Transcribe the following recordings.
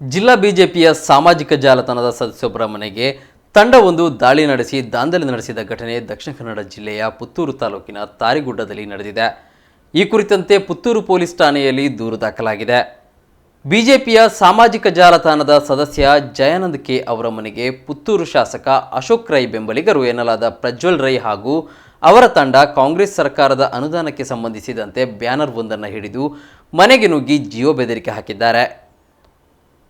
ಜಿಲ್ಲಾ ಬಿಜೆಪಿಯ ಸಾಮಾಜಿಕ ಜಾಲತಾಣದ ಸದಸ್ಯೊಬ್ಬರ ಮನೆಗೆ ತಂಡವೊಂದು ದಾಳಿ ನಡೆಸಿ ದಾಂಧಲೆ ನಡೆಸಿದ ಘಟನೆ ದಕ್ಷಿಣ ಕನ್ನಡ ಜಿಲ್ಲೆಯ ಪುತ್ತೂರು ತಾಲೂಕಿನ ತಾರಿಗುಡ್ಡದಲ್ಲಿ ನಡೆದಿದೆ. ಈ ಕುರಿತಂತೆ ಪುತ್ತೂರು ಪೊಲೀಸ್ ಠಾಣೆಯಲ್ಲಿ ದೂರು ದಾಖಲಾಗಿದೆ. ಬಿಜೆಪಿಯ ಸಾಮಾಜಿಕ ಜಾಲತಾಣದ ಸದಸ್ಯ ಜಯಾನಂದ್ ಕೆ ಅವರ ಮನೆಗೆ ಪುತ್ತೂರು ಶಾಸಕ ಅಶೋಕ್ ರೈ ಬೆಂಬಲಿಗರು ಎನ್ನಲಾದ ಪ್ರಜ್ವಲ್ ರೈ ಹಾಗೂ ಅವರ ತಂಡ ಕಾಂಗ್ರೆಸ್ ಸರ್ಕಾರದ ಅನುದಾನಕ್ಕೆ ಸಂಬಂಧಿಸಿದಂತೆ ಬ್ಯಾನರ್ ಒಂದನ್ನು ಹಿಡಿದು ಮನೆಗೆ ನುಗ್ಗಿ ಜಿಯೋ ಬೆದರಿಕೆ ಹಾಕಿದ್ದಾರೆ.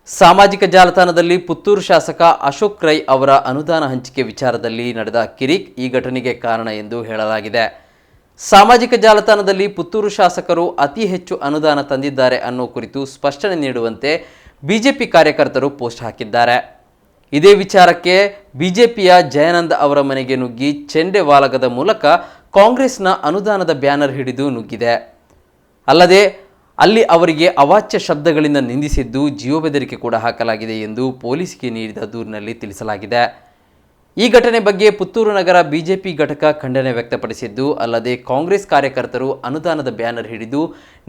ಸಾಮಾಜಿಕ ಜಾಲತಾಣದಲ್ಲಿ ಪುತ್ತೂರು ಶಾಸಕ ಅಶೋಕ್ ರೈ ಅವರ ಅನುದಾನ ಹಂಚಿಕೆ ವಿಚಾರದಲ್ಲಿ ನಡೆದ ಕಿರಿಕ್ ಈ ಘಟನೆಗೆ ಕಾರಣ ಎಂದು ಹೇಳಲಾಗಿದೆ. ಸಾಮಾಜಿಕ ಜಾಲತಾಣದಲ್ಲಿ ಪುತ್ತೂರು ಶಾಸಕರು ಅತಿ ಹೆಚ್ಚು ಅನುದಾನ ತಂದಿದ್ದಾರೆ ಅನ್ನೋ ಕುರಿತು ಸ್ಪಷ್ಟನೆ ನೀಡುವಂತೆ ಬಿಜೆಪಿ ಕಾರ್ಯಕರ್ತರು ಪೋಸ್ಟ್ ಹಾಕಿದ್ದಾರೆ. ಇದೇ ವಿಚಾರಕ್ಕೆ ಬಿಜೆಪಿಯ ಜಯಾನಂದ್ ಅವರ ಮನೆಗೆ ನುಗ್ಗಿ ಚೆಂಡೆ ವಾಲಗದ ಮೂಲಕ ಕಾಂಗ್ರೆಸ್ನ ಅನುದಾನದ ಬ್ಯಾನರ್ ಹಿಡಿದು ನುಗ್ಗಿದೆ. ಅಲ್ಲದೆ ಅಲ್ಲಿ ಅವರಿಗೆ ಅವಾಚ್ಯ ಶಬ್ದಗಳಿಂದ ನಿಂದಿಸಿದ್ದು ಜೀವ ಬೆದರಿಕೆ ಕೂಡ ಹಾಕಲಾಗಿದೆ ಎಂದು ಪೊಲೀಸ್ಗೆ ನೀಡಿದ ದೂರಿನಲ್ಲಿ ತಿಳಿಸಲಾಗಿದೆ. ಈ ಘಟನೆ ಬಗ್ಗೆ ಪುತ್ತೂರು ನಗರ ಬಿಜೆಪಿ ಘಟಕ ಖಂಡನೆ ವ್ಯಕ್ತಪಡಿಸಿದ್ದು, ಅಲ್ಲದೆ ಕಾಂಗ್ರೆಸ್ ಕಾರ್ಯಕರ್ತರು ಅನುದಾನದ ಬ್ಯಾನರ್ ಹಿಡಿದು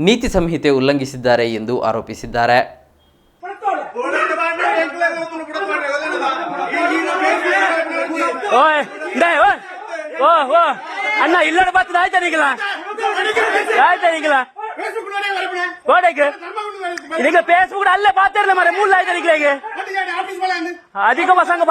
ನೀತಿ ಸಂಹಿತೆ ಉಲ್ಲಂಘಿಸಿದ್ದಾರೆ ಎಂದು ಆರೋಪಿಸಿದ್ದಾರೆ. ಡೇ ಓಯ್ ಓ ಓ ಅಣ್ಣ ಇಲ್ಲಡ ಬರ್ತದ ಆಯ್ತಾ ನೀಗಲ ಆಯ್ತಾ ನೀಗಲ ಓಡಕ್ಕೆ ಈಗ ಫೇಸ್ಬುಕ್ ಅಲ್ಲೇ ಪಾತಿರಲ್ಲ ಮರೆ ಮೂಲ ಆಯ್ತಾ ನೀಗಲಿಗೆ ಅಧಿಕ ಬಸಂಗ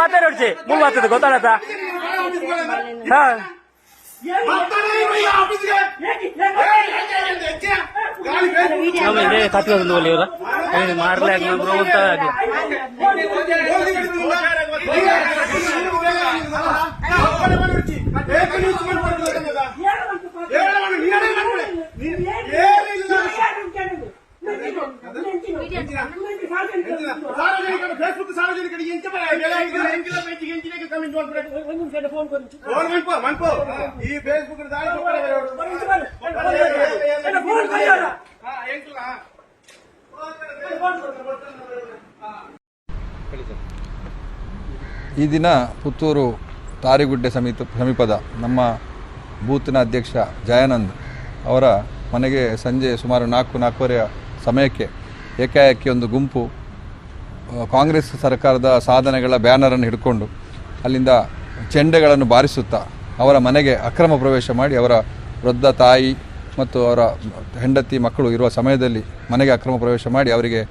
ಫೇಸ್ಬುಕ್ ಈ ದಿನ ಪುತ್ತೂರು ತಾರಿಗುಡ್ಡೆ ಸಮೀಪ ಸಮೀಪದ ನಮ್ಮ ಬೂತ್ನ ಅಧ್ಯಕ್ಷ ಜಯಾನಂದ್ ಅವರ ಮನೆಗೆ ಸಂಜೆ ಸುಮಾರು ನಾಲ್ಕು ನಾಲ್ಕೂವರೆಯ ಸಮಯಕ್ಕೆ ಏಕಾಏಕಿ ಒಂದು ಗುಂಪು ಕಾಂಗ್ರೆಸ್ ಸರ್ಕಾರದ ಸಾಧನೆಗಳ ಬ್ಯಾನರನ್ನು ಹಿಡ್ಕೊಂಡು ಅಲ್ಲಿಂದ ಚೆಂಡೆಗಳನ್ನು ಬಾರಿಸುತ್ತಾ ಅವರ ಮನೆಗೆ ಅಕ್ರಮ ಪ್ರವೇಶ ಮಾಡಿ ಅವರ ವೃದ್ಧ ತಾಯಿ ಮತ್ತು ಅವರ ಹೆಂಡತಿ ಮಕ್ಕಳು ಇರುವ ಸಮಯದಲ್ಲಿ ಮನೆಗೆ ಅಕ್ರಮ ಪ್ರವೇಶ ಮಾಡಿ ಅವರಿಗೆ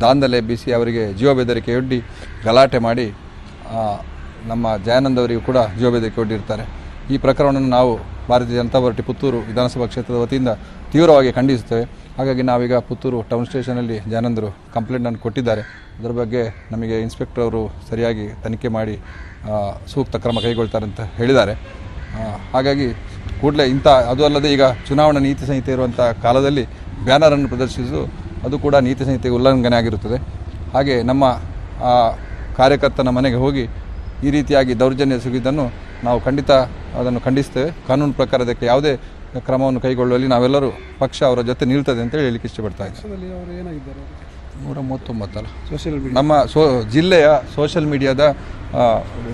ದಾಂಧಲೆ ಬೀಸಿ ಅವರಿಗೆ ಜೀವ ಬೆದರಿಕೆಯೊಡ್ಡಿ ಗಲಾಟೆ ಮಾಡಿ ನಮ್ಮ ಜಯಾನಂದ್ ಅವರಿಗೂ ಕೂಡ ಜೀವ ಬೆದರಿಕೆ ಒಡ್ಡಿರ್ತಾರೆ. ಈ ಪ್ರಕರಣವನ್ನು ನಾವು ಭಾರತೀಯ ಜನತಾ ಪಾರ್ಟಿ ಪುತ್ತೂರು ವಿಧಾನಸಭಾ ಕ್ಷೇತ್ರದ ವತಿಯಿಂದ ತೀವ್ರವಾಗಿ ಖಂಡಿಸುತ್ತೇವೆ. ಹಾಗಾಗಿ ನಾವೀಗ ಪುತ್ತೂರು ಟೌನ್ ಸ್ಟೇಷನಲ್ಲಿ ಜನಂದರು ಕಂಪ್ಲೇಂಟನ್ನು ಕೊಟ್ಟಿದ್ದಾರೆ. ಅದರ ಬಗ್ಗೆ ನಮಗೆ ಇನ್ಸ್ಪೆಕ್ಟರ್ ಅವರು ಸರಿಯಾಗಿ ತನಿಖೆ ಮಾಡಿ ಸೂಕ್ತ ಕ್ರಮ ಕೈಗೊಳ್ತಾರೆ ಅಂತ ಹೇಳಿದ್ದಾರೆ. ಹಾಗಾಗಿ ಕೂಡಲೇ ಇಂಥ, ಅದು ಅಲ್ಲದೆ ಈಗ ಚುನಾವಣಾ ನೀತಿ ಸಂಹಿತೆ ಇರುವಂಥ ಕಾಲದಲ್ಲಿ ಬ್ಯಾನರನ್ನು ಪ್ರದರ್ಶಿಸು ಅದು ಕೂಡ ನೀತಿ ಸಂಹಿತೆ ಉಲ್ಲಂಘನೆ ಆಗಿರುತ್ತದೆ. ಹಾಗೆ ನಮ್ಮ ಕಾರ್ಯಕರ್ತನ ಮನೆಗೆ ಹೋಗಿ ಈ ರೀತಿಯಾಗಿ ದೌರ್ಜನ್ಯ ಎಸಗಿದ್ದನ್ನು ನಾವು ಖಂಡಿತ ಅದನ್ನು ಖಂಡಿಸ್ತೇವೆ. ಕಾನೂನು ಪ್ರಕಾರ ಅದಕ್ಕೆ ಯಾವುದೇ ಕ್ರಮವನ್ನು ಕೈಗೊಳ್ಳುವಲ್ಲಿ ನಾವೆಲ್ಲರೂ ಪಕ್ಷ ಅವರ ಜೊತೆ ನಿಲ್ತದೆ ಅಂತ ಹೇಳಲಿಕ್ಕೆ ಇಷ್ಟಪಡ್ತಾ ಇದ್ದೀನಿ. ನೂರ ಮೂವತ್ತೊಂಬತ್ತಲ್ಲ. ಸೋಷಿಯಲ್ ನಮ್ಮ ಸೋ ಜಿಲ್ಲೆಯ ಸೋಷಿಯಲ್ ಮೀಡಿಯಾದ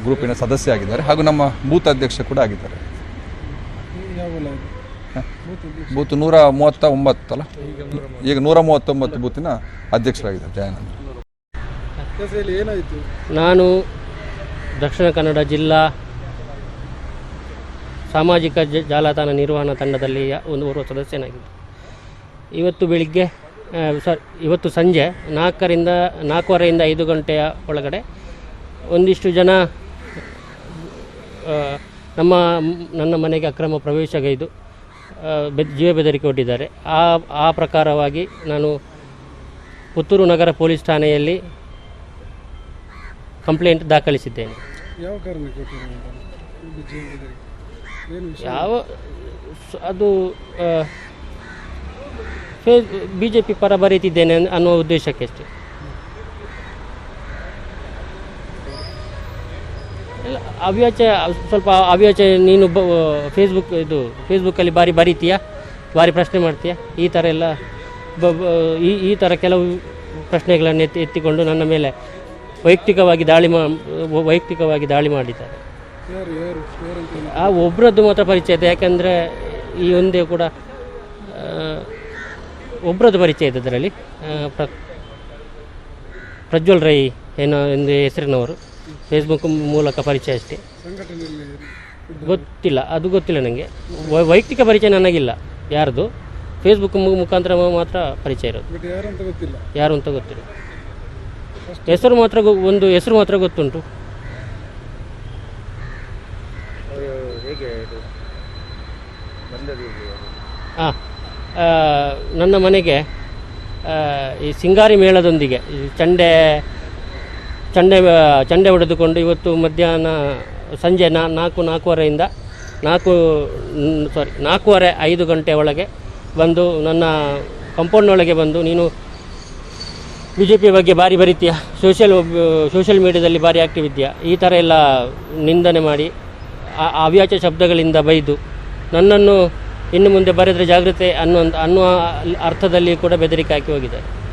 ಗ್ರೂಪಿನ ಸದಸ್ಯ ಆಗಿದ್ದಾರೆ ಹಾಗೂ ನಮ್ಮ ಬೂತ್ ಅಧ್ಯಕ್ಷ ಕೂಡ ಆಗಿದ್ದಾರೆ? ಬೂತ್ ನೂರ ಮೂವತ್ತ ಒಂಬತ್ತಲ್ಲ ಈಗ ನೂರ ಮೂವತ್ತೊಂಬತ್ತು ಬೂತಿನ ಅಧ್ಯಕ್ಷರಾಗಿದ್ದಾರೆ ಜಯಾನಂದ್ ನಾನು ದಕ್ಷಿಣ ಕನ್ನಡ ಜಿಲ್ಲಾ ಸಾಮಾಜಿಕ ಜಾಲತಾಣ ನಿರ್ವಹಣಾ ತಂಡದಲ್ಲಿ ಒಂದು ಓರ್ವ ಸದಸ್ಯನಾಗಿದ್ದೆ. ಇವತ್ತು ಬೆಳಿಗ್ಗೆ ಸಾರಿ, ಇವತ್ತು ಸಂಜೆ ನಾಲ್ಕರಿಂದ, ನಾಲ್ಕೂವರೆಯಿಂದ ಐದು ಗಂಟೆಯ ಒಳಗಡೆ ಒಂದಿಷ್ಟು ಜನ ನಮ್ಮ, ನನ್ನ ಮನೆಗೆ ಅಕ್ರಮ ಪ್ರವೇಶಗೈದು ಬೆದ್, ಜೀವ ಬೆದರಿಕೆ ಒಡ್ಡಿದ್ದಾರೆ. ಆ ಆ ಪ್ರಕಾರವಾಗಿ ನಾನು ಪುತ್ತೂರು ನಗರ ಪೊಲೀಸ್ ಠಾಣೆಯಲ್ಲಿ ಕಂಪ್ಲೇಂಟ್ ದಾಖಲಿಸಿದ್ದೇನೆ. ಯಾವ ಕಾರಣಕ್ಕೆ ಯಾವ ಅದು ಫೇಸ್ ಬಿ ಜೆ ಪಿ ಪರ ಬರೀತಿದ್ದೇನೆ ಅನ್- ಅನ್ನುವ ಉದ್ದೇಶಕ್ಕೆ ಅಷ್ಟೇ ಇಲ್ಲ ಅವ್ಯಾಚ ಸ್ವಲ್ಪ ಅವ್ಯಾಚ ನೀನು ಬ ಫೇಸ್ಬುಕ್ ಇದು ಫೇಸ್ಬುಕ್ಕಲ್ಲಿ ಬಾರಿ ಬರೀತೀಯಾ? ಬಾರಿ ಪ್ರಶ್ನೆ ಮಾಡ್ತೀಯಾ? ಈ ಥರ ಎಲ್ಲ ಬ- ಈ ಈ ಥರ ಕೆಲವು ಪ್ರಶ್ನೆಗಳನ್ನು ಎತ್ತಿ, ಎತ್ತಿಕೊಂಡು ನನ್ನ ಮೇಲೆ ವೈಯಕ್ತಿಕವಾಗಿ ದಾಳಿ ಮಾ ವೈಯಕ್ತಿಕವಾಗಿ ದಾಳಿ ಮಾಡಿದ್ದಾರೆ. ಆ ಒಬ್ಬರದ್ದು ಮಾತ್ರ ಪರಿಚಯ ಇದೆ ಯಾಕಂದರೆ ಈ ಒಂದೇ ಕೂಡ ಒಬ್ಬರದ್ದು ಪರಿಚಯ ಇದೆ ಅದರಲ್ಲಿ. ಪ್ರ ಪ್ರಜ್ವಲ್ ರೈ ಏನೋ ಎಂದು ಹೆಸರಿನವರು. ಫೇಸ್ಬುಕ್ ಮೂಲಕ ಪರಿಚಯ ಅಷ್ಟೇ. ಗೊತ್ತಿಲ್ಲ ಅದು ಗೊತ್ತಿಲ್ಲ ನನಗೆ ವೈಯಕ್ತಿಕ ಪರಿಚಯ ನನಗಿಲ್ಲ ಯಾರ್ದು. ಫೇಸ್ಬುಕ್ ಮುಖಾಂತರ ಮಾತ್ರ ಪರಿಚಯ ಇರೋದು. ಯಾರು ಅಂತ ಗೊತ್ತಿಲ್ಲ. ಹೆಸರು ಮಾತ್ರ ಒಂದು ಹೆಸರು ಮಾತ್ರ ಹಾಂ ನನ್ನ ಮನೆಗೆ ಈ ಸಿಂಗಾರಿ ಮೇಳದೊಂದಿಗೆ, ಈ ಚಂಡೆ ಚಂಡೆ ಚಂಡೆ ಹೊಡೆದುಕೊಂಡು ಇವತ್ತು ಮಧ್ಯಾಹ್ನ ಸಂಜೆ ನಾ, ನಾಲ್ಕು, ನಾಲ್ಕೂವರೆಯಿಂದ ನಾಲ್ಕು ಸಾರಿ ನಾಲ್ಕೂವರೆ ಐದು ಗಂಟೆ ಒಳಗೆ ಬಂದು ನನ್ನ ಕಂಪೌಂಡ್ನೊಳಗೆ ಬಂದು ನೀನು ಬಿ ಜೆ ಪಿ ಬಗ್ಗೆ ಭಾರಿ ಬರೀತೀಯ ಸೋಷಿಯಲ್ ಸೋಷಿಯಲ್ ಮೀಡಿಯಾದಲ್ಲಿ ಭಾರಿ ಆ್ಯಕ್ಟಿವ್ ಇದೆಯಾ ಈ ಥರ ಎಲ್ಲ ನಿಂದನೆ ಮಾಡಿ ಅವ್ಯಾಚ ಶಬ್ದಗಳಿಂದ ಬೈದು ನನ್ನನ್ನು ಇನ್ನು ಮುಂದೆ ಬರೆದರೆ ಜಾಗ್ರತೆ ಅನ್ನುವಂಥ ಅನ್ನುವ ಅರ್ಥದಲ್ಲಿ ಕೂಡ ಬೆದರಿಕೆ ಹಾಕಿ ಹೋಗಿದ್ದಾರೆ